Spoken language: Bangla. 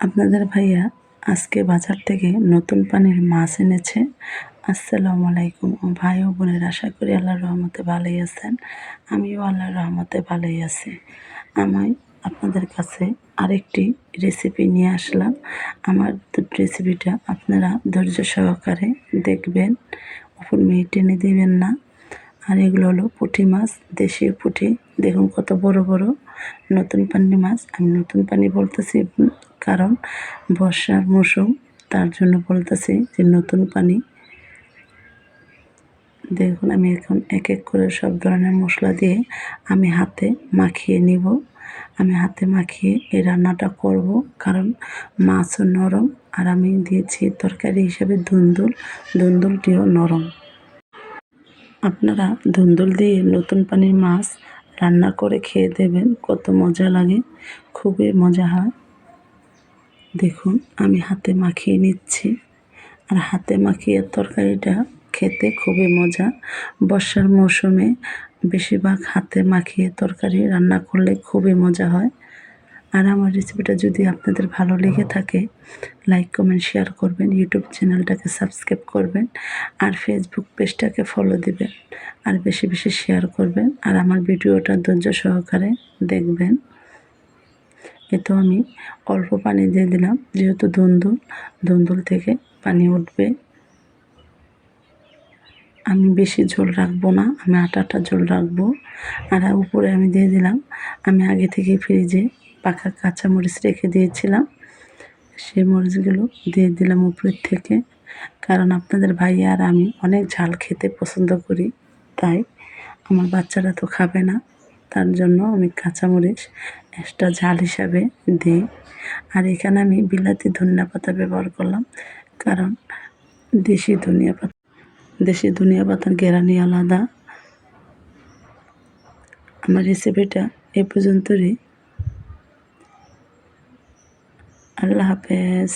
আপনাদের ভাইয়া আজকে বাজার থেকে নতুন পানির মাছ এনেছে। আসসালামু আলাইকুম। ভাই ও বোনের আশা করি আল্লাহর রহমতে ভালোই আছেন। আমিও আল্লাহর রহমতে ভালোই আছি। আমি আপনাদের কাছে আরেকটি রেসিপি নিয়ে আসলাম। আমার রেসিপিটা আপনারা ধৈর্য সহকারে দেখবেন। উপর মেয়ে টেনে দিবেন না। আর এগুলো হলো পুঁটি মাছ, দেশীয় পুঁটি। দেখুন কত বড় বড় নতুন পানি মাছ। আমি নতুন পানি বলতেছি কারণ বর্ষার মৌসুম, তার জন্য বলতেছি যে নতুন পানি। দেখুন, আমি এখন এক এক করে সব ধরনের মশলা দিয়ে আমি হাতে মাখিয়ে নিব। আমি হাতে মাখিয়ে এই রান্নাটা করব কারণ মাছও নরম আর আমি দিয়েছি তরকারি হিসেবে ধুন্দুল। ধুন্দুলটিও নরম। আপনারা ধুন্দুল দিয়ে নতুন পানির মাছ রান্না করে খেয়ে দেবেন, কত মজা লাগে। খুবই মজা হয়। দেখুন, আমি হাতে মাখিয়ে নিচ্ছি। আর হাতে মাখিয়ে তরকারিটা খেতে খুবই মজা। বর্ষার মৌসুমে বেশিরভাগ হাতে মাখিয়ে তরকারি রান্না করলে খুবই মজা হয়। আর আমার রেসিপিটা যদি আপনাদের ভালো লেগে থাকে, লাইক, কমেন্ট, শেয়ার করবেন, ইউটিউব চ্যানেলটাকে সাবস্ক্রাইব করবেন, আর ফেসবুক পেজটাকে ফলো দিবেন, আর বেশি বেশি শেয়ার করবেন, আর আমার ভিডিওটা ধৈর্য সহকারে দেখবেন। এতো আমি অল্প পানি দিয়ে দিলাম, যেহেতু ধুন্দুল ধুন্দুল থেকে পানি উঠবে। আমি বেশি ঝোল রাখব না, আমি আটাটা ঝোল রাখব। আর উপরে আমি দিয়ে দিলাম, আমি আগে থেকে ফ্রিজে পাকা কাঁচা মরিচ রেখে দিয়েছিলাম। সেই মরিচগুলো দিয়ে দিলাম উপরের থেকে, কারণ আপনাদের ভাই আর আমি অনেক ঝাল খেতে পছন্দ করি, তাই আমার বাচ্চারা তো খাবে না। তার জন্য আমি কাঁচামরিচ এক্সট্রা ঝাল হিসাবে দিই। আর এখানে আমি বিলাতি ধনিয়া পাতা ব্যবহার করলাম, কারণ দেশি ধনিয়া পাতা, দেশি ধনিয়া পাতার গেরানি আলাদা। আমার রেসিপিটা এ পর্যন্তই। আল্লাহ হাফেজ।